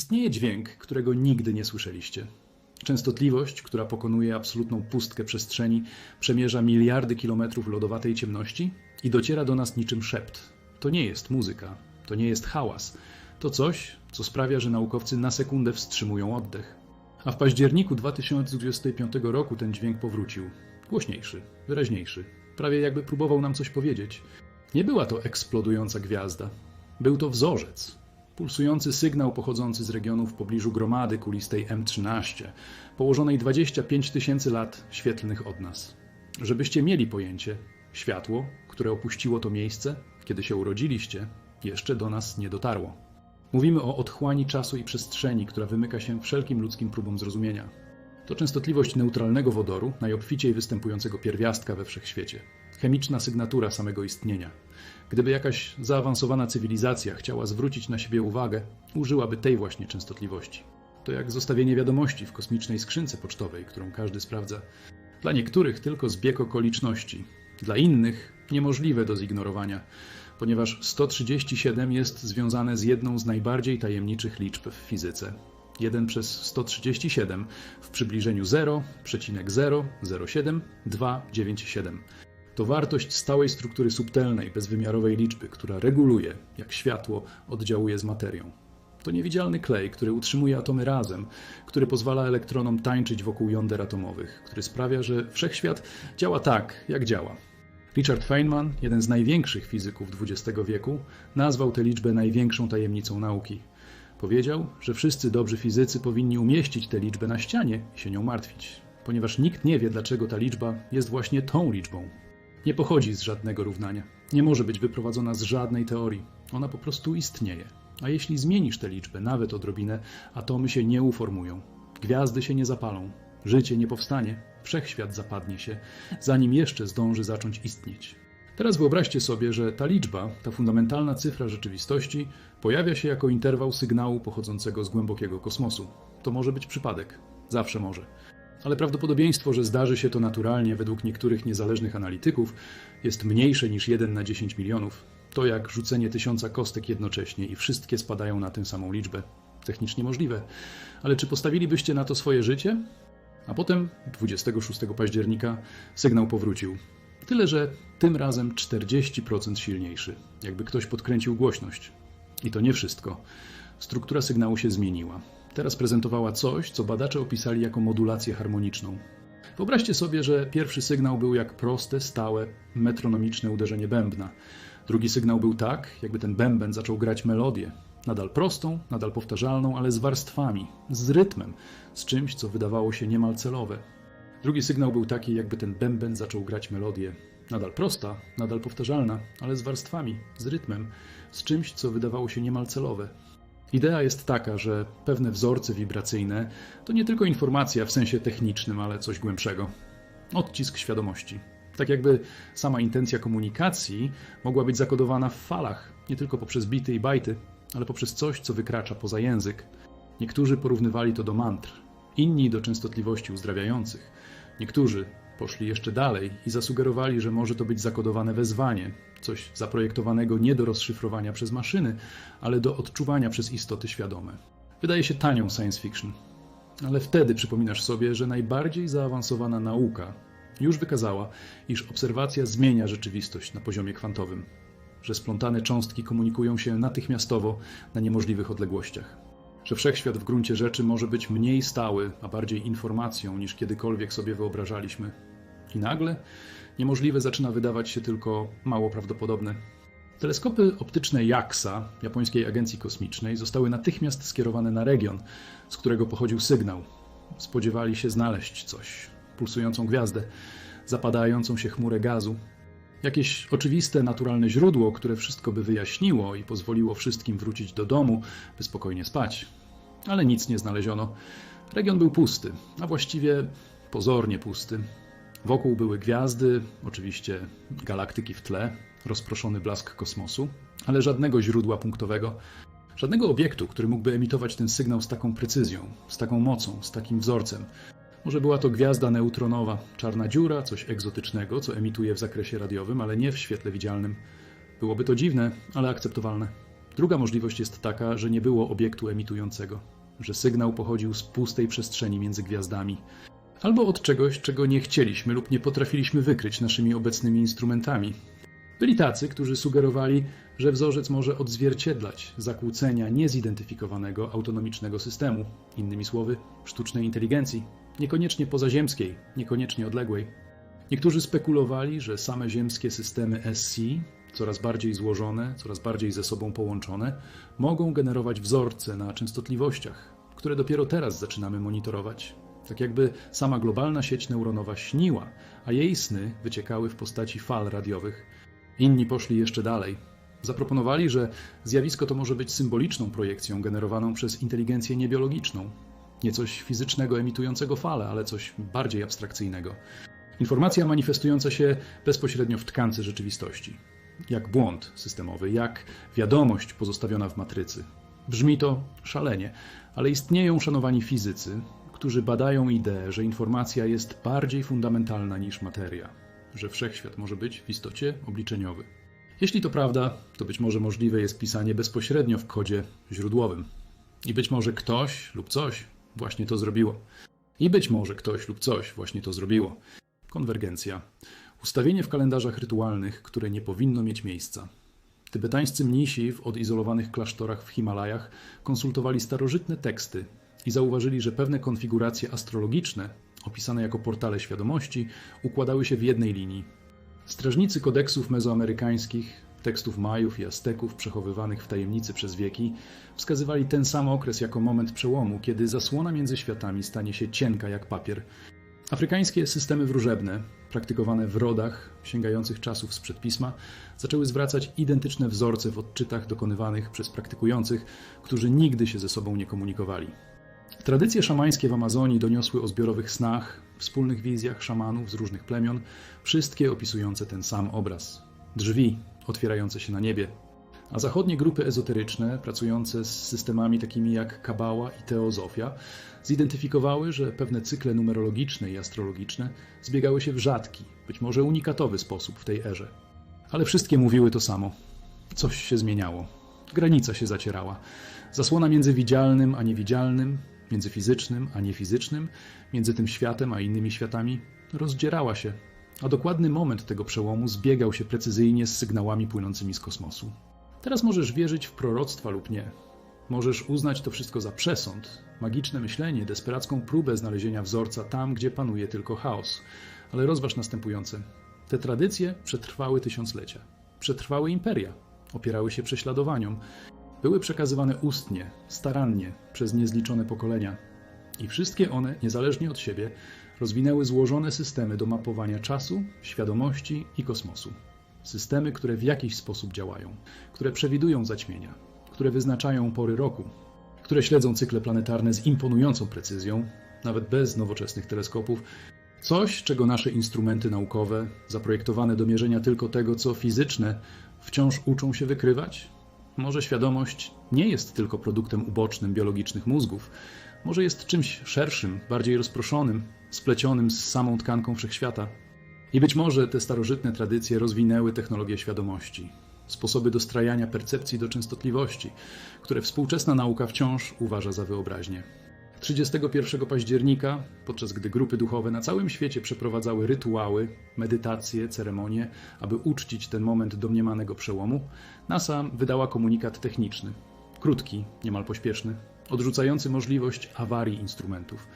Istnieje dźwięk, którego nigdy nie słyszeliście. Częstotliwość, która pokonuje absolutną pustkę przestrzeni, przemierza miliardy kilometrów lodowatej ciemności i dociera do nas niczym szept. To nie jest muzyka, to nie jest hałas. To coś, co sprawia, że naukowcy na sekundę wstrzymują oddech. A w październiku 2025 roku ten dźwięk powrócił. Głośniejszy, wyraźniejszy. Prawie jakby próbował nam coś powiedzieć. Nie była to eksplodująca gwiazda. Był to wzorzec, pulsujący sygnał pochodzący z regionu w pobliżu gromady kulistej M13, położonej 25 tysięcy lat świetlnych od nas. Żebyście mieli pojęcie, światło, które opuściło to miejsce, kiedy się urodziliście, jeszcze do nas nie dotarło. Mówimy o otchłani czasu i przestrzeni, która wymyka się wszelkim ludzkim próbom zrozumienia. To częstotliwość neutralnego wodoru, najobficiej występującego pierwiastka we wszechświecie. Chemiczna sygnatura samego istnienia. Gdyby jakaś zaawansowana cywilizacja chciała zwrócić na siebie uwagę, użyłaby tej właśnie częstotliwości. To jak zostawienie wiadomości w kosmicznej skrzynce pocztowej, którą każdy sprawdza. Dla niektórych tylko zbieg okoliczności, dla innych niemożliwe do zignorowania, ponieważ 137 jest związane z jedną z najbardziej tajemniczych liczb w fizyce. 1 przez 137 w przybliżeniu 0,007,297. To wartość stałej struktury subtelnej, bezwymiarowej liczby, która reguluje, jak światło oddziałuje z materią. To niewidzialny klej, który utrzymuje atomy razem, który pozwala elektronom tańczyć wokół jąder atomowych, który sprawia, że wszechświat działa tak, jak działa. Richard Feynman, jeden z największych fizyków XX wieku, nazwał tę liczbę największą tajemnicą nauki. Powiedział, że wszyscy dobrzy fizycy powinni umieścić tę liczbę na ścianie i się nią martwić, ponieważ nikt nie wie, dlaczego ta liczba jest właśnie tą liczbą. Nie pochodzi z żadnego równania, nie może być wyprowadzona z żadnej teorii, ona po prostu istnieje. A jeśli zmienisz tę liczbę, nawet odrobinę, atomy się nie uformują, gwiazdy się nie zapalą, życie nie powstanie, wszechświat zapadnie się, zanim jeszcze zdąży zacząć istnieć. Teraz wyobraźcie sobie, że ta liczba, ta fundamentalna cyfra rzeczywistości, pojawia się jako interwał sygnału pochodzącego z głębokiego kosmosu. To może być przypadek, zawsze może. Ale prawdopodobieństwo, że zdarzy się to naturalnie według niektórych niezależnych analityków, jest mniejsze niż 1 na 10 milionów. To jak rzucenie tysiąca kostek jednocześnie i wszystkie spadają na tę samą liczbę. Technicznie możliwe. Ale czy postawilibyście na to swoje życie? A potem, 26 października, sygnał powrócił. Tyle, że tym razem 40% silniejszy, jakby ktoś podkręcił głośność. I to nie wszystko. Struktura sygnału się zmieniła. Teraz prezentowała coś, co badacze opisali jako modulację harmoniczną. Wyobraźcie sobie, że pierwszy sygnał był jak proste, stałe, metronomiczne uderzenie bębna. Drugi sygnał był tak, jakby ten bęben zaczął grać melodię. Nadal prostą, nadal powtarzalną, ale z warstwami, z rytmem, z czymś, co wydawało się niemal celowe. Drugi sygnał był taki, jakby ten bęben zaczął grać melodię. Nadal prosta, nadal powtarzalna, ale z warstwami, z rytmem, z czymś, co wydawało się niemal celowe. Idea jest taka, że pewne wzorce wibracyjne to nie tylko informacja w sensie technicznym, ale coś głębszego. Odcisk świadomości. Tak jakby sama intencja komunikacji mogła być zakodowana w falach, nie tylko poprzez bity i bajty, ale poprzez coś, co wykracza poza język. Niektórzy porównywali to do mantr, inni do częstotliwości uzdrawiających. Niektórzy poszli jeszcze dalej i zasugerowali, że może to być zakodowane wezwanie, coś zaprojektowanego nie do rozszyfrowania przez maszyny, ale do odczuwania przez istoty świadome. Wydaje się tanią science fiction, ale wtedy przypominasz sobie, że najbardziej zaawansowana nauka już wykazała, iż obserwacja zmienia rzeczywistość na poziomie kwantowym, że splątane cząstki komunikują się natychmiastowo na niemożliwych odległościach, że wszechświat w gruncie rzeczy może być mniej stały, a bardziej informacją niż kiedykolwiek sobie wyobrażaliśmy. I nagle niemożliwe zaczyna wydawać się tylko mało prawdopodobne. Teleskopy optyczne JAXA, japońskiej agencji kosmicznej, zostały natychmiast skierowane na region, z którego pochodził sygnał. Spodziewali się znaleźć coś, pulsującą gwiazdę, zapadającą się chmurę gazu. Jakieś oczywiste, naturalne źródło, które wszystko by wyjaśniło i pozwoliło wszystkim wrócić do domu, by spokojnie spać. Ale nic nie znaleziono. Region był pusty, a właściwie pozornie pusty. Wokół były gwiazdy, oczywiście galaktyki w tle, rozproszony blask kosmosu, ale żadnego źródła punktowego, żadnego obiektu, który mógłby emitować ten sygnał z taką precyzją, z taką mocą, z takim wzorcem. Może była to gwiazda neutronowa, czarna dziura, coś egzotycznego, co emituje w zakresie radiowym, ale nie w świetle widzialnym. Byłoby to dziwne, ale akceptowalne. Druga możliwość jest taka, że nie było obiektu emitującego, że sygnał pochodził z pustej przestrzeni między gwiazdami, albo od czegoś, czego nie chcieliśmy lub nie potrafiliśmy wykryć naszymi obecnymi instrumentami. Byli tacy, którzy sugerowali, że wzorzec może odzwierciedlać zakłócenia niezidentyfikowanego autonomicznego systemu, innymi słowy, sztucznej inteligencji, niekoniecznie pozaziemskiej, niekoniecznie odległej. Niektórzy spekulowali, że same ziemskie systemy SC, coraz bardziej złożone, coraz bardziej ze sobą połączone, mogą generować wzorce na częstotliwościach, które dopiero teraz zaczynamy monitorować. Tak jakby sama globalna sieć neuronowa śniła, a jej sny wyciekały w postaci fal radiowych. Inni poszli jeszcze dalej. Zaproponowali, że zjawisko to może być symboliczną projekcją generowaną przez inteligencję niebiologiczną. Nie coś fizycznego emitującego fale, ale coś bardziej abstrakcyjnego. Informacja manifestująca się bezpośrednio w tkance rzeczywistości. Jak błąd systemowy, jak wiadomość pozostawiona w matrycy. Brzmi to szalenie, ale istnieją szanowani fizycy, którzy badają ideę, że informacja jest bardziej fundamentalna niż materia, że wszechświat może być w istocie obliczeniowy. Jeśli to prawda, to być może możliwe jest pisanie bezpośrednio w kodzie źródłowym. I być może ktoś lub coś właśnie to zrobiło. I być może ktoś lub coś właśnie to zrobiło. Konwergencja. Ustawienie w kalendarzach rytualnych, które nie powinno mieć miejsca. Tybetańscy mnisi w odizolowanych klasztorach w Himalajach konsultowali starożytne teksty i zauważyli, że pewne konfiguracje astrologiczne, opisane jako portale świadomości, układały się w jednej linii. Strażnicy kodeksów mezoamerykańskich, tekstów Majów i Azteków przechowywanych w tajemnicy przez wieki, wskazywali ten sam okres jako moment przełomu, kiedy zasłona między światami stanie się cienka jak papier. Afrykańskie systemy wróżebne, praktykowane w rodach sięgających czasów sprzed pisma, zaczęły zwracać identyczne wzorce w odczytach dokonywanych przez praktykujących, którzy nigdy się ze sobą nie komunikowali. Tradycje szamańskie w Amazonii doniosły o zbiorowych snach, wspólnych wizjach szamanów z różnych plemion, wszystkie opisujące ten sam obraz. Drzwi otwierające się na niebie. A zachodnie grupy ezoteryczne, pracujące z systemami takimi jak Kabała i Teozofia, zidentyfikowały, że pewne cykle numerologiczne i astrologiczne zbiegały się w rzadki, być może unikatowy sposób w tej erze. Ale wszystkie mówiły to samo. Coś się zmieniało. Granica się zacierała. Zasłona między widzialnym a niewidzialnym, między fizycznym a niefizycznym, między tym światem a innymi światami, rozdzierała się, a dokładny moment tego przełomu zbiegał się precyzyjnie z sygnałami płynącymi z kosmosu. Teraz możesz wierzyć w proroctwa lub nie. Możesz uznać to wszystko za przesąd, magiczne myślenie, desperacką próbę znalezienia wzorca tam, gdzie panuje tylko chaos. Ale rozważ następujące. Te tradycje przetrwały tysiąclecia. Przetrwały imperia. Opierały się prześladowaniom były przekazywane ustnie, starannie, przez niezliczone pokolenia. I wszystkie one, niezależnie od siebie, rozwinęły złożone systemy do mapowania czasu, świadomości i kosmosu. Systemy, które w jakiś sposób działają, które przewidują zaćmienia, które wyznaczają pory roku, które śledzą cykle planetarne z imponującą precyzją, nawet bez nowoczesnych teleskopów, coś, czego nasze instrumenty naukowe, zaprojektowane do mierzenia tylko tego, co fizyczne, wciąż uczą się wykrywać może świadomość nie jest tylko produktem ubocznym biologicznych mózgów, może jest czymś szerszym, bardziej rozproszonym, splecionym z samą tkanką wszechświata. I być może te starożytne tradycje rozwinęły technologię świadomości, sposoby dostrajania percepcji do częstotliwości, które współczesna nauka wciąż uważa za wyobraźnię. 31 października, podczas gdy grupy duchowe na całym świecie przeprowadzały rytuały, medytacje, ceremonie, aby uczcić ten moment domniemanego przełomu, NASA wydała komunikat techniczny, krótki, niemal pośpieszny, odrzucający możliwość awarii instrumentów,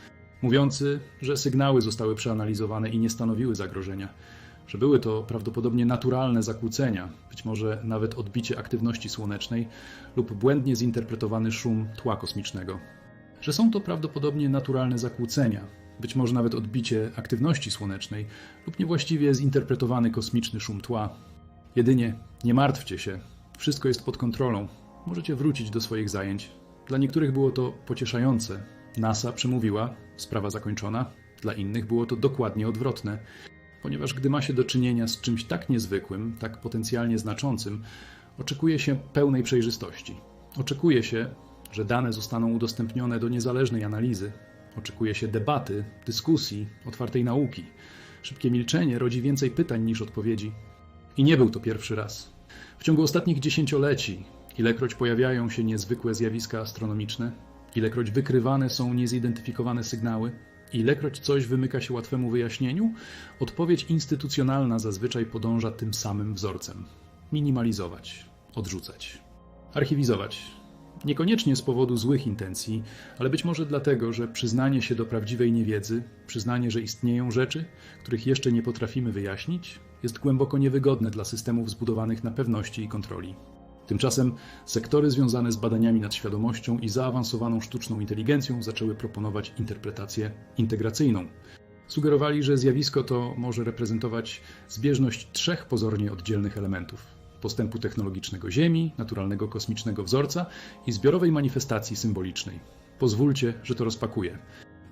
mówiący, że sygnały zostały przeanalizowane i nie stanowiły zagrożenia, że były to prawdopodobnie naturalne zakłócenia, być może nawet odbicie aktywności słonecznej lub błędnie zinterpretowany szum tła kosmicznego że są to prawdopodobnie naturalne zakłócenia, być może nawet odbicie aktywności słonecznej lub niewłaściwie zinterpretowany kosmiczny szum tła. Jedynie nie martwcie się, wszystko jest pod kontrolą, możecie wrócić do swoich zajęć. Dla niektórych było to pocieszające. NASA przemówiła, sprawa zakończona, dla innych było to dokładnie odwrotne, ponieważ gdy ma się do czynienia z czymś tak niezwykłym, tak potencjalnie znaczącym, oczekuje się pełnej przejrzystości. Oczekuje się, że dane zostaną udostępnione do niezależnej analizy. Oczekuje się debaty, dyskusji, otwartej nauki. Szybkie milczenie rodzi więcej pytań niż odpowiedzi. I nie był to pierwszy raz. W ciągu ostatnich dziesięcioleci Ilekroć pojawiają się niezwykłe zjawiska astronomiczne, ilekroć wykrywane są niezidentyfikowane sygnały, ilekroć coś wymyka się łatwemu wyjaśnieniu, odpowiedź instytucjonalna zazwyczaj podąża tym samym wzorcem: minimalizować, odrzucać, archiwizować. Niekoniecznie z powodu złych intencji, ale być może dlatego, że przyznanie się do prawdziwej niewiedzy, przyznanie, że istnieją rzeczy, których jeszcze nie potrafimy wyjaśnić, jest głęboko niewygodne dla systemów zbudowanych na pewności i kontroli. Tymczasem sektory związane z badaniami nad świadomością i zaawansowaną sztuczną inteligencją zaczęły proponować interpretację integracyjną. Sugerowali, że zjawisko to może reprezentować zbieżność trzech pozornie oddzielnych elementów: postępu technologicznego Ziemi, naturalnego kosmicznego wzorca i zbiorowej manifestacji symbolicznej. Pozwólcie, że to rozpakuję.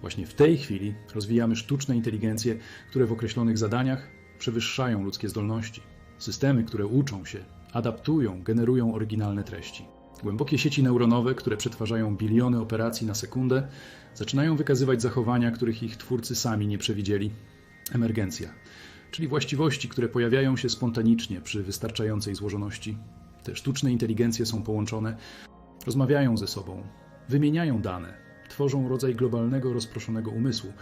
Właśnie w tej chwili rozwijamy sztuczne inteligencje, które w określonych zadaniach przewyższają ludzkie zdolności. Systemy, które uczą się, adaptują, generują oryginalne treści. Głębokie sieci neuronowe, które przetwarzają biliony operacji na sekundę, zaczynają wykazywać zachowania, których ich twórcy sami nie przewidzieli. Emergencja, czyli właściwości, które pojawiają się spontanicznie przy wystarczającej złożoności. Te sztuczne inteligencje są połączone, rozmawiają ze sobą, wymieniają dane, tworzą rodzaj globalnego, rozproszonego umysłu.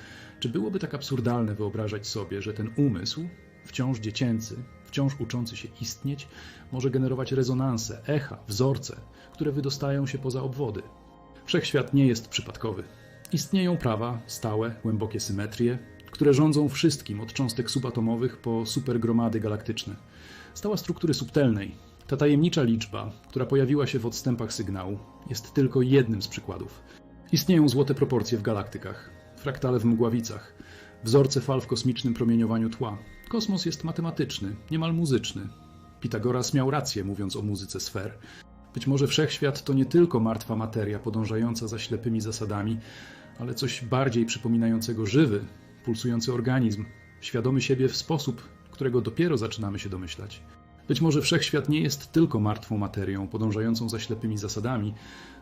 Czy byłoby tak absurdalne wyobrażać sobie, że ten umysł, wciąż dziecięcy, wciąż uczący się istnieć, może generować rezonanse, echa, wzorce, które wydostają się poza obwody. Wszechświat nie jest przypadkowy. Istnieją prawa, stałe, głębokie symetrie, które rządzą wszystkim od cząstek subatomowych po supergromady galaktyczne. Stała struktury subtelnej, ta tajemnicza liczba, która pojawiła się w odstępach sygnału, jest tylko jednym z przykładów. Istnieją złote proporcje w galaktykach, fraktale w mgławicach, wzorce fal w kosmicznym promieniowaniu tła. Kosmos jest matematyczny, niemal muzyczny. Pitagoras miał rację, mówiąc o muzyce sfer. Być może wszechświat to nie tylko martwa materia podążająca za ślepymi zasadami, ale coś bardziej przypominającego żywy, pulsujący organizm, świadomy siebie w sposób, którego dopiero zaczynamy się domyślać. Być może wszechświat nie jest tylko martwą materią podążającą za ślepymi zasadami,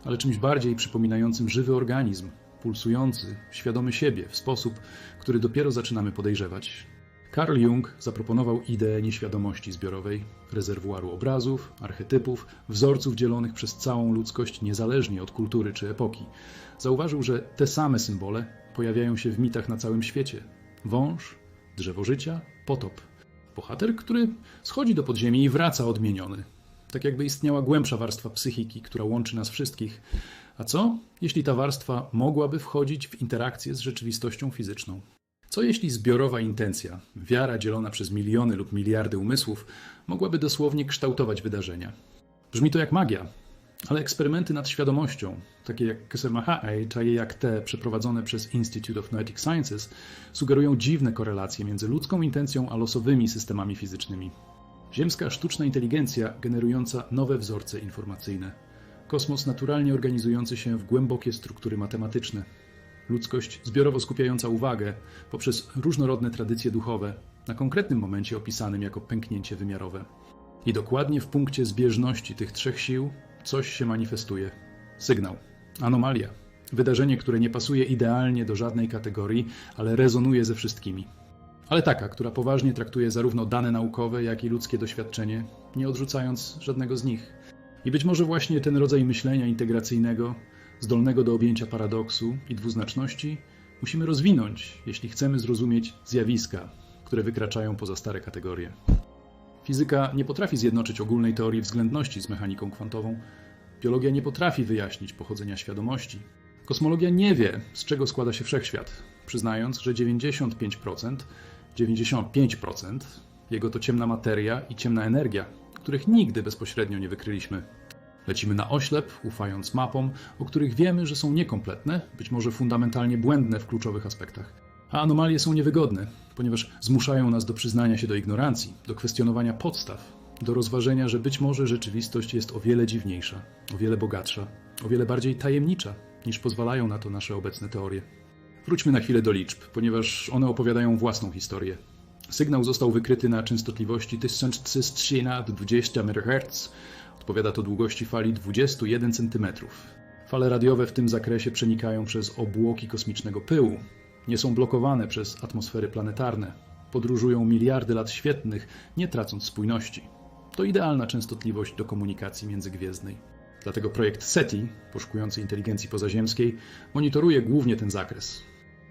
ale czymś bardziej przypominającym żywy organizm, pulsujący, świadomy siebie w sposób, który dopiero zaczynamy podejrzewać. Carl Jung zaproponował ideę nieświadomości zbiorowej, rezerwuaru obrazów, archetypów, wzorców dzielonych przez całą ludzkość niezależnie od kultury czy epoki. Zauważył, że te same symbole pojawiają się w mitach na całym świecie. Wąż, drzewo życia, potop. Bohater, który schodzi do podziemi i wraca odmieniony. Tak jakby istniała głębsza warstwa psychiki, która łączy nas wszystkich. A co, jeśli ta warstwa mogłaby wchodzić w interakcję z rzeczywistością fizyczną? Co jeśli zbiorowa intencja, wiara dzielona przez miliony lub miliardy umysłów, mogłaby dosłownie kształtować wydarzenia? Brzmi to jak magia, ale eksperymenty nad świadomością, takie jak Kesemahae, czy jak te przeprowadzone przez Institute of Noetic Sciences, sugerują dziwne korelacje między ludzką intencją a losowymi systemami fizycznymi. Ziemska sztuczna inteligencja generująca nowe wzorce informacyjne. Kosmos naturalnie organizujący się w głębokie struktury matematyczne. Ludzkość zbiorowo skupiająca uwagę poprzez różnorodne tradycje duchowe na konkretnym momencie opisanym jako pęknięcie wymiarowe. I dokładnie w punkcie zbieżności tych trzech sił coś się manifestuje. Sygnał, anomalia, wydarzenie, które nie pasuje idealnie do żadnej kategorii, ale rezonuje ze wszystkimi. Ale taka, która poważnie traktuje zarówno dane naukowe, jak i ludzkie doświadczenie, nie odrzucając żadnego z nich. I być może właśnie ten rodzaj myślenia integracyjnego, zdolnego do objęcia paradoksu i dwuznaczności, musimy rozwinąć, jeśli chcemy zrozumieć zjawiska, które wykraczają poza stare kategorie. Fizyka nie potrafi zjednoczyć ogólnej teorii względności z mechaniką kwantową. Biologia nie potrafi wyjaśnić pochodzenia świadomości. Kosmologia nie wie, z czego składa się wszechświat, przyznając, że 95%, 95% jego to ciemna materia i ciemna energia, których nigdy bezpośrednio nie wykryliśmy. Lecimy na oślep, ufając mapom, o których wiemy, że są niekompletne, być może fundamentalnie błędne w kluczowych aspektach. A anomalie są niewygodne, ponieważ zmuszają nas do przyznania się do ignorancji, do kwestionowania podstaw, do rozważenia, że być może rzeczywistość jest o wiele dziwniejsza, o wiele bogatsza, o wiele bardziej tajemnicza, niż pozwalają na to nasze obecne teorie. Wróćmy na chwilę do liczb, ponieważ one opowiadają własną historię. Sygnał został wykryty na częstotliwości 1300 nad 20 MHz. Odpowiada to długości fali 21 cm. Fale radiowe w tym zakresie przenikają przez obłoki kosmicznego pyłu. Nie są blokowane przez atmosfery planetarne. Podróżują miliardy lat świetnych, nie tracąc spójności. To idealna częstotliwość do komunikacji międzygwiezdnej. Dlatego projekt SETI, poszukujący inteligencji pozaziemskiej, monitoruje głównie ten zakres.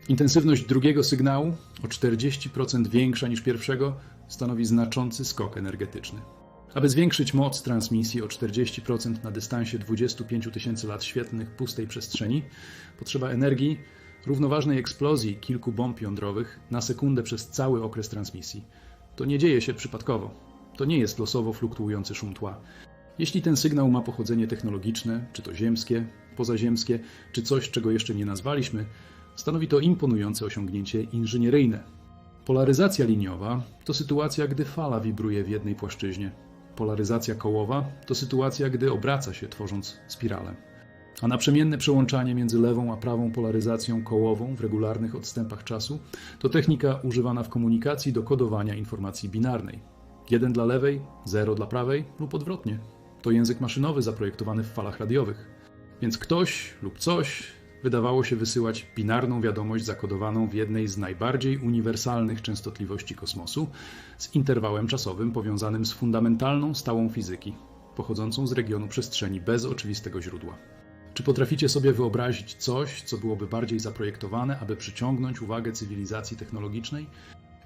Intensywność drugiego sygnału, o 40% większa niż pierwszego, stanowi znaczący skok energetyczny. Aby zwiększyć moc transmisji o 40% na dystansie 25 tysięcy lat świetlnych pustej przestrzeni, potrzeba energii równoważnej eksplozji kilku bomb jądrowych na sekundę przez cały okres transmisji. To nie dzieje się przypadkowo. To nie jest losowo fluktuujący szum tła. Jeśli ten sygnał ma pochodzenie technologiczne, czy to ziemskie, pozaziemskie, czy coś, czego jeszcze nie nazwaliśmy, stanowi to imponujące osiągnięcie inżynieryjne. Polaryzacja liniowa to sytuacja, gdy fala wibruje w jednej płaszczyźnie. Polaryzacja kołowa to sytuacja, gdy obraca się, tworząc spiralę. A naprzemienne przełączanie między lewą a prawą polaryzacją kołową w regularnych odstępach czasu to technika używana w komunikacji do kodowania informacji binarnej. Jeden dla lewej, zero dla prawej lub odwrotnie. To język maszynowy zaprojektowany w falach radiowych. Więc ktoś lub coś wydawało się wysyłać binarną wiadomość zakodowaną w jednej z najbardziej uniwersalnych częstotliwości kosmosu, z interwałem czasowym powiązanym z fundamentalną stałą fizyki, pochodzącą z regionu przestrzeni bez oczywistego źródła. Czy potraficie sobie wyobrazić coś, co byłoby bardziej zaprojektowane, aby przyciągnąć uwagę cywilizacji technologicznej?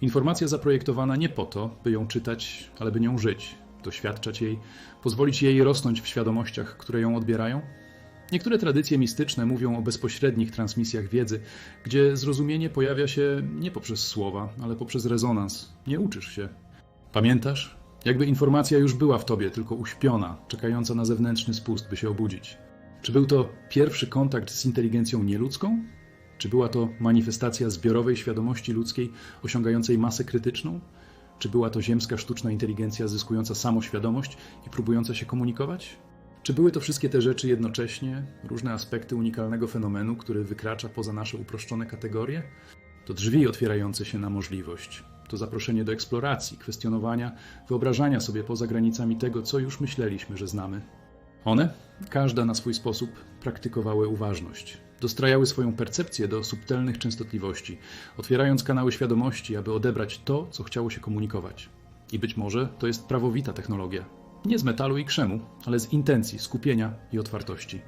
Informacja zaprojektowana nie po to, by ją czytać, ale by nią żyć, doświadczać jej, pozwolić jej rosnąć w świadomościach, które ją odbierają? Niektóre tradycje mistyczne mówią o bezpośrednich transmisjach wiedzy, gdzie zrozumienie pojawia się nie poprzez słowa, ale poprzez rezonans. Nie uczysz się. Pamiętasz? Jakby informacja już była w tobie, tylko uśpiona, czekająca na zewnętrzny spust, by się obudzić. Czy był to pierwszy kontakt z inteligencją nieludzką? Czy była to manifestacja zbiorowej świadomości ludzkiej osiągającej masę krytyczną? Czy była to ziemska sztuczna inteligencja zyskująca samoświadomość i próbująca się komunikować? Czy były to wszystkie te rzeczy jednocześnie, różne aspekty unikalnego fenomenu, który wykracza poza nasze uproszczone kategorie? To drzwi otwierające się na możliwość. To zaproszenie do eksploracji, kwestionowania, wyobrażania sobie poza granicami tego, co już myśleliśmy, że znamy. One, każda na swój sposób, praktykowały uważność. Dostrajały swoją percepcję do subtelnych częstotliwości, otwierając kanały świadomości, aby odebrać to, co chciało się komunikować. I być może to jest prawowita technologia, nie z metalu i krzemu, ale z intencji, skupienia i otwartości.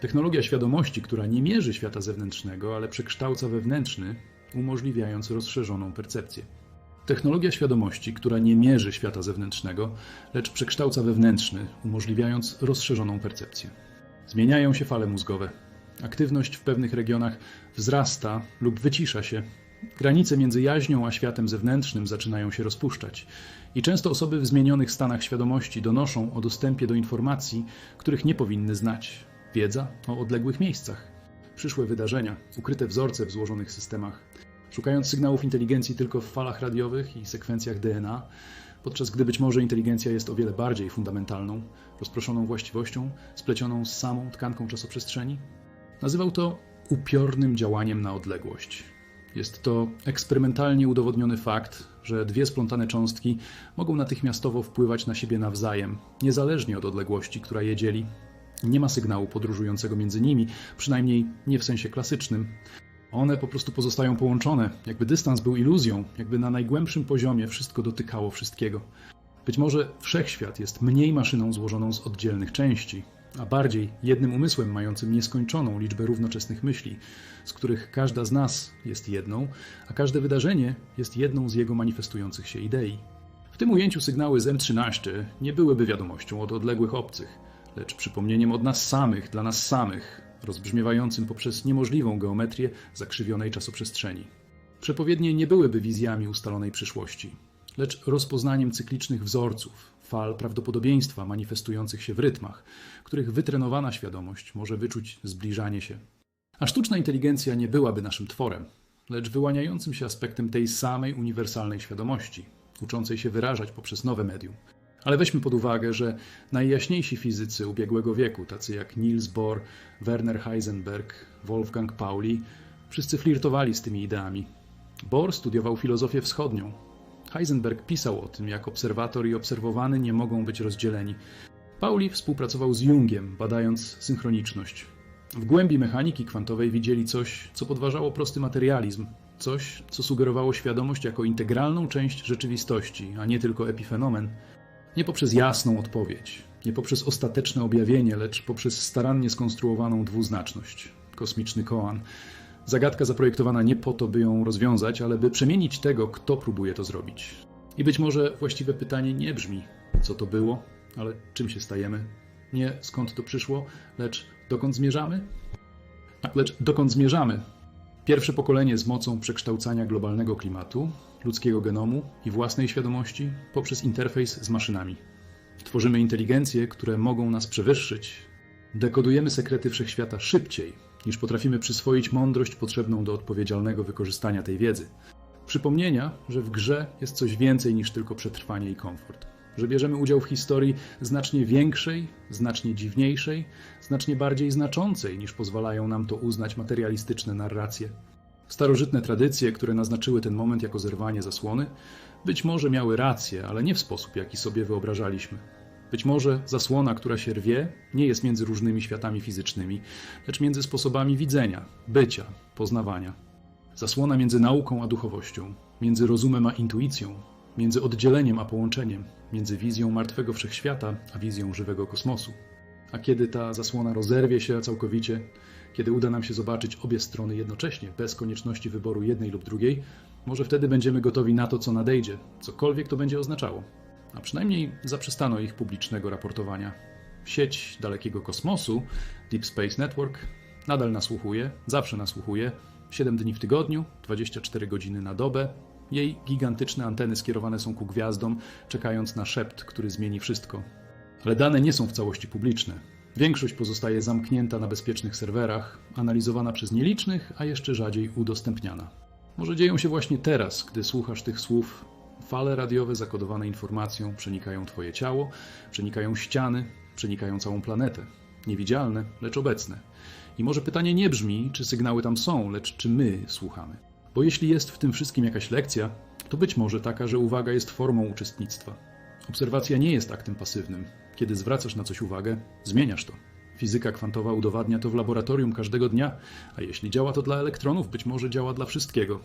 Technologia świadomości, która nie mierzy świata zewnętrznego, ale przekształca wewnętrzny, umożliwiając rozszerzoną percepcję. Technologia świadomości, która nie mierzy świata zewnętrznego, lecz przekształca wewnętrzny, umożliwiając rozszerzoną percepcję. Zmieniają się fale mózgowe. Aktywność w pewnych regionach wzrasta lub wycisza się. Granice między jaźnią a światem zewnętrznym zaczynają się rozpuszczać. I często osoby w zmienionych stanach świadomości donoszą o dostępie do informacji, których nie powinny znać. Wiedza o odległych miejscach, przyszłe wydarzenia, ukryte wzorce w złożonych systemach. Szukając sygnałów inteligencji tylko w falach radiowych i sekwencjach DNA, podczas gdy być może inteligencja jest o wiele bardziej fundamentalną, rozproszoną właściwością, splecioną z samą tkanką czasoprzestrzeni, nazywał to upiornym działaniem na odległość. Jest to eksperymentalnie udowodniony fakt, że dwie splątane cząstki mogą natychmiastowo wpływać na siebie nawzajem, niezależnie od odległości, która je dzieli. Nie ma sygnału podróżującego między nimi, przynajmniej nie w sensie klasycznym. One po prostu pozostają połączone, jakby dystans był iluzją, jakby na najgłębszym poziomie wszystko dotykało wszystkiego. Być może wszechświat jest mniej maszyną złożoną z oddzielnych części, a bardziej jednym umysłem mającym nieskończoną liczbę równoczesnych myśli, z których każda z nas jest jedną, a każde wydarzenie jest jedną z jego manifestujących się idei. W tym ujęciu sygnały z M13 nie byłyby wiadomością od odległych obcych, lecz przypomnieniem od nas samych, dla nas samych, rozbrzmiewającym poprzez niemożliwą geometrię zakrzywionej czasoprzestrzeni. Przepowiednie nie byłyby wizjami ustalonej przyszłości, lecz rozpoznaniem cyklicznych wzorców, fal prawdopodobieństwa manifestujących się w rytmach, których wytrenowana świadomość może wyczuć zbliżanie się. A sztuczna inteligencja nie byłaby naszym tworem, lecz wyłaniającym się aspektem tej samej uniwersalnej świadomości, uczącej się wyrażać poprzez nowe medium. Ale weźmy pod uwagę, że najjaśniejsi fizycy ubiegłego wieku, tacy jak Niels Bohr, Werner Heisenberg, Wolfgang Pauli, wszyscy flirtowali z tymi ideami. Bohr studiował filozofię wschodnią, Heisenberg pisał o tym, jak obserwator i obserwowany nie mogą być rozdzieleni. Pauli współpracował z Jungiem, badając synchroniczność. W głębi mechaniki kwantowej widzieli coś, co podważało prosty materializm, coś, co sugerowało świadomość jako integralną część rzeczywistości, a nie tylko epifenomen. Nie poprzez jasną odpowiedź, nie poprzez ostateczne objawienie, lecz poprzez starannie skonstruowaną dwuznaczność. Kosmiczny koan. Zagadka zaprojektowana nie po to, by ją rozwiązać, ale by przemienić tego, kto próbuje to zrobić. I być może właściwe pytanie nie brzmi, co to było, ale czym się stajemy? Nie skąd to przyszło, lecz dokąd zmierzamy? Lecz dokąd zmierzamy? Pierwsze pokolenie z mocą przekształcania globalnego klimatu, ludzkiego genomu i własnej świadomości poprzez interfejs z maszynami. Tworzymy inteligencje, które mogą nas przewyższyć. Dekodujemy sekrety wszechświata szybciej, niż potrafimy przyswoić mądrość potrzebną do odpowiedzialnego wykorzystania tej wiedzy. Przypomnienia, że w grze jest coś więcej niż tylko przetrwanie i komfort. Że bierzemy udział w historii znacznie większej, znacznie dziwniejszej, znacznie bardziej znaczącej niż pozwalają nam to uznać materialistyczne narracje. Starożytne tradycje, które naznaczyły ten moment jako zerwanie zasłony, być może miały rację, ale nie w sposób, jaki sobie wyobrażaliśmy. Być może zasłona, która się rwie, nie jest między różnymi światami fizycznymi, lecz między sposobami widzenia, bycia, poznawania. Zasłona między nauką a duchowością, między rozumem a intuicją, między oddzieleniem a połączeniem, między wizją martwego wszechświata a wizją żywego kosmosu. A kiedy ta zasłona rozerwie się całkowicie, kiedy uda nam się zobaczyć obie strony jednocześnie, bez konieczności wyboru jednej lub drugiej, może wtedy będziemy gotowi na to, co nadejdzie, cokolwiek to będzie oznaczało. A przynajmniej zaprzestano ich publicznego raportowania. Sieć dalekiego kosmosu, Deep Space Network, nadal nasłuchuje, zawsze nasłuchuje, 7 dni w tygodniu, 24 godziny na dobę. Jej gigantyczne anteny skierowane są ku gwiazdom, czekając na szept, który zmieni wszystko. Ale dane nie są w całości publiczne. Większość pozostaje zamknięta na bezpiecznych serwerach, analizowana przez nielicznych, a jeszcze rzadziej udostępniana. Może dzieją się właśnie teraz, gdy słuchasz tych słów. Fale radiowe zakodowane informacją przenikają Twoje ciało, przenikają ściany, przenikają całą planetę. Niewidzialne, lecz obecne. I może pytanie nie brzmi, czy sygnały tam są, lecz czy my słuchamy. Bo jeśli jest w tym wszystkim jakaś lekcja, to być może taka, że uwaga jest formą uczestnictwa. Obserwacja nie jest aktem pasywnym. Kiedy zwracasz na coś uwagę, zmieniasz to. Fizyka kwantowa udowadnia to w laboratorium każdego dnia, a jeśli działa to dla elektronów, być może działa dla wszystkiego.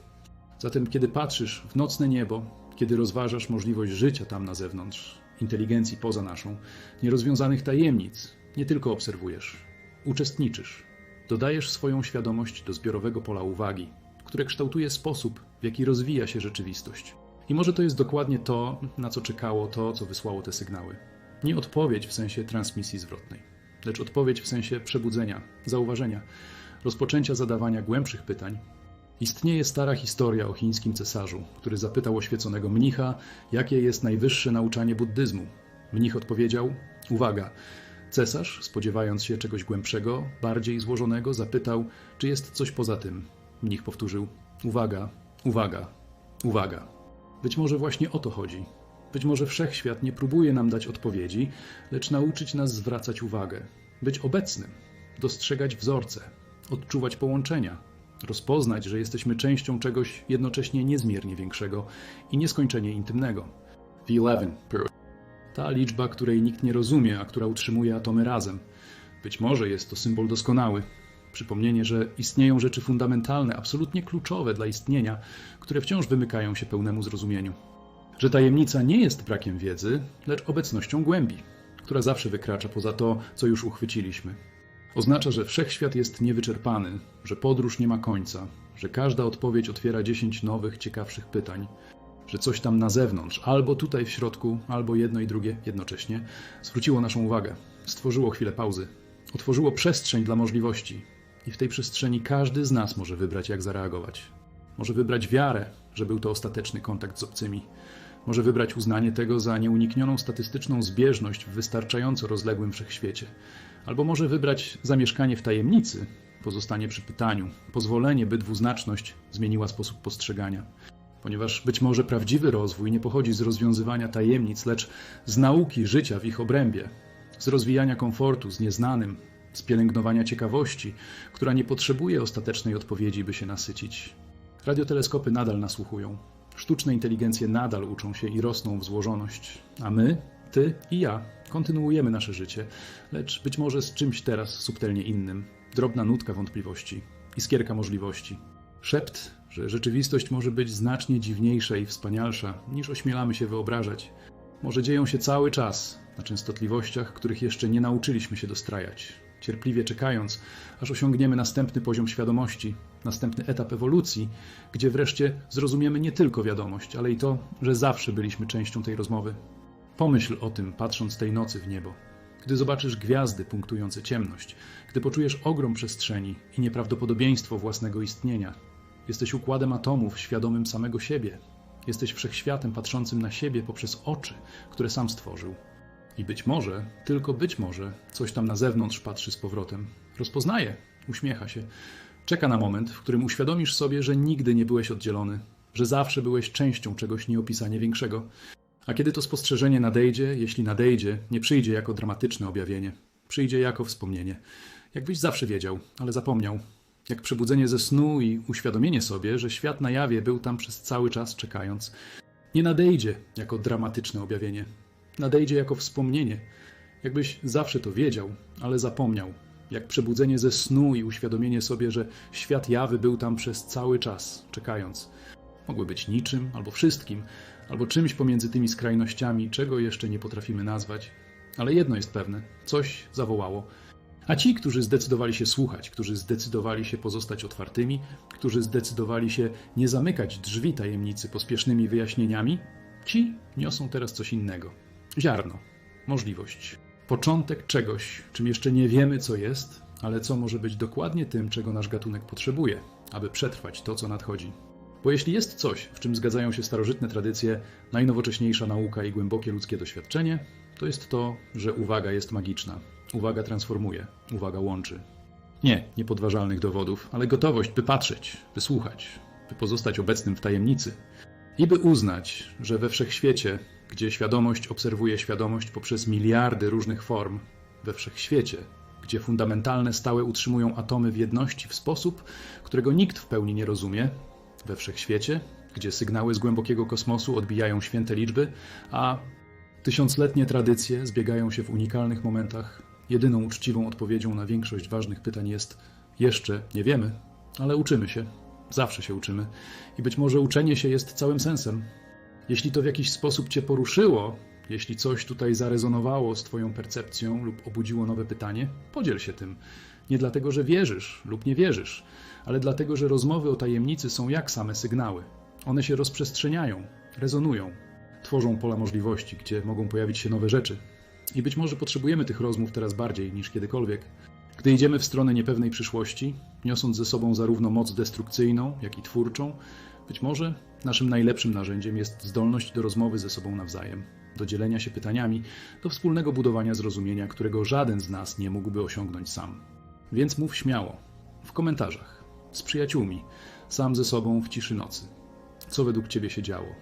Zatem, kiedy patrzysz w nocne niebo, kiedy rozważasz możliwość życia tam na zewnątrz, inteligencji poza naszą, nierozwiązanych tajemnic, nie tylko obserwujesz, uczestniczysz. Dodajesz swoją świadomość do zbiorowego pola uwagi, które kształtuje sposób, w jaki rozwija się rzeczywistość. I może to jest dokładnie to, na co czekało to, co wysłało te sygnały. Nie odpowiedź w sensie transmisji zwrotnej, lecz odpowiedź w sensie przebudzenia, zauważenia, rozpoczęcia zadawania głębszych pytań. Istnieje stara historia o chińskim cesarzu, który zapytał oświeconego mnicha, jakie jest najwyższe nauczanie buddyzmu. Mnich odpowiedział: Uwaga! Cesarz, spodziewając się czegoś głębszego, bardziej złożonego, zapytał, czy jest coś poza tym. Mnich powtórzył: Uwaga, uwaga, uwaga. Być może właśnie o to chodzi. Być może wszechświat nie próbuje nam dać odpowiedzi, lecz nauczyć nas zwracać uwagę, być obecnym, dostrzegać wzorce, odczuwać połączenia, rozpoznać, że jesteśmy częścią czegoś jednocześnie niezmiernie większego i nieskończenie intymnego. V11. Ta liczba, której nikt nie rozumie, a która utrzymuje atomy razem. Być może jest to symbol doskonały. Przypomnienie, że istnieją rzeczy fundamentalne, absolutnie kluczowe dla istnienia, które wciąż wymykają się pełnemu zrozumieniu. Że tajemnica nie jest brakiem wiedzy, lecz obecnością głębi, która zawsze wykracza poza to, co już uchwyciliśmy. Oznacza, że wszechświat jest niewyczerpany, że podróż nie ma końca, że każda odpowiedź otwiera dziesięć nowych, ciekawszych pytań, że coś tam na zewnątrz, albo tutaj w środku, albo jedno i drugie jednocześnie, zwróciło naszą uwagę, stworzyło chwilę pauzy, otworzyło przestrzeń dla możliwości, i w tej przestrzeni każdy z nas może wybrać, jak zareagować. Może wybrać wiarę, że był to ostateczny kontakt z obcymi. Może wybrać uznanie tego za nieuniknioną statystyczną zbieżność w wystarczająco rozległym wszechświecie. Albo może wybrać zamieszkanie w tajemnicy, pozostanie przy pytaniu, pozwolenie, by dwuznaczność zmieniła sposób postrzegania. Ponieważ być może prawdziwy rozwój nie pochodzi z rozwiązywania tajemnic, lecz z nauki życia w ich obrębie, z rozwijania komfortu z nieznanym, z pielęgnowania ciekawości, która nie potrzebuje ostatecznej odpowiedzi, by się nasycić. Radioteleskopy nadal nasłuchują. Sztuczne inteligencje nadal uczą się i rosną w złożoność, a my, ty i ja, kontynuujemy nasze życie, lecz być może z czymś teraz subtelnie innym. Drobna nutka wątpliwości, iskierka możliwości. Szept, że rzeczywistość może być znacznie dziwniejsza i wspanialsza, niż ośmielamy się wyobrażać. Może dzieją się cały czas na częstotliwościach, których jeszcze nie nauczyliśmy się dostrajać, cierpliwie czekając, aż osiągniemy następny poziom świadomości, następny etap ewolucji, gdzie wreszcie zrozumiemy nie tylko wiadomość, ale i to, że zawsze byliśmy częścią tej rozmowy. Pomyśl o tym, patrząc tej nocy w niebo. Gdy zobaczysz gwiazdy punktujące ciemność, gdy poczujesz ogrom przestrzeni i nieprawdopodobieństwo własnego istnienia, jesteś układem atomów świadomym samego siebie. Jesteś wszechświatem patrzącym na siebie poprzez oczy, które sam stworzył. I być może, tylko być może, coś tam na zewnątrz patrzy z powrotem. Rozpoznaje, uśmiecha się. Czeka na moment, w którym uświadomisz sobie, że nigdy nie byłeś oddzielony, że zawsze byłeś częścią czegoś nieopisanie większego. A kiedy to spostrzeżenie nadejdzie, jeśli nadejdzie, nie przyjdzie jako dramatyczne objawienie, przyjdzie jako wspomnienie. Jakbyś zawsze wiedział, ale zapomniał. Jak przebudzenie ze snu i uświadomienie sobie, że świat na jawie był tam przez cały czas czekając. Nie nadejdzie jako dramatyczne objawienie. Nadejdzie jako wspomnienie. Jakbyś zawsze to wiedział, ale zapomniał. Jak przebudzenie ze snu i uświadomienie sobie, że świat jawy był tam przez cały czas czekając. Mogły być niczym albo wszystkim, albo czymś pomiędzy tymi skrajnościami, czego jeszcze nie potrafimy nazwać. Ale jedno jest pewne: coś zawołało. A ci, którzy zdecydowali się słuchać, którzy zdecydowali się pozostać otwartymi, którzy zdecydowali się nie zamykać drzwi tajemnicy pospiesznymi wyjaśnieniami, ci niosą teraz coś innego. Ziarno, możliwość, początek czegoś, czym jeszcze nie wiemy, co jest, ale co może być dokładnie tym, czego nasz gatunek potrzebuje, aby przetrwać to, co nadchodzi. Bo jeśli jest coś, w czym zgadzają się starożytne tradycje, najnowocześniejsza nauka i głębokie ludzkie doświadczenie, to jest to, że uwaga jest magiczna. Uwaga transformuje, uwaga łączy. Nie niepodważalnych dowodów, ale gotowość, by patrzeć, by słuchać, by pozostać obecnym w tajemnicy i by uznać, że we wszechświecie, gdzie świadomość obserwuje świadomość poprzez miliardy różnych form, we wszechświecie, gdzie fundamentalne stałe utrzymują atomy w jedności w sposób, którego nikt w pełni nie rozumie, we wszechświecie, gdzie sygnały z głębokiego kosmosu odbijają święte liczby, a tysiącletnie tradycje zbiegają się w unikalnych momentach, jedyną uczciwą odpowiedzią na większość ważnych pytań jest: jeszcze nie wiemy, ale uczymy się. Zawsze się uczymy. I być może uczenie się jest całym sensem. Jeśli to w jakiś sposób Cię poruszyło, jeśli coś tutaj zarezonowało z Twoją percepcją lub obudziło nowe pytanie, podziel się tym. Nie dlatego, że wierzysz lub nie wierzysz, ale dlatego, że rozmowy o tajemnicy są jak same sygnały. One się rozprzestrzeniają, rezonują, tworzą pola możliwości, gdzie mogą pojawić się nowe rzeczy. I być może potrzebujemy tych rozmów teraz bardziej niż kiedykolwiek. Gdy idziemy w stronę niepewnej przyszłości, niosąc ze sobą zarówno moc destrukcyjną, jak i twórczą, być może naszym najlepszym narzędziem jest zdolność do rozmowy ze sobą nawzajem, do dzielenia się pytaniami, do wspólnego budowania zrozumienia, którego żaden z nas nie mógłby osiągnąć sam. Więc mów śmiało, w komentarzach, z przyjaciółmi, sam ze sobą w ciszy nocy. Co według Ciebie się działo?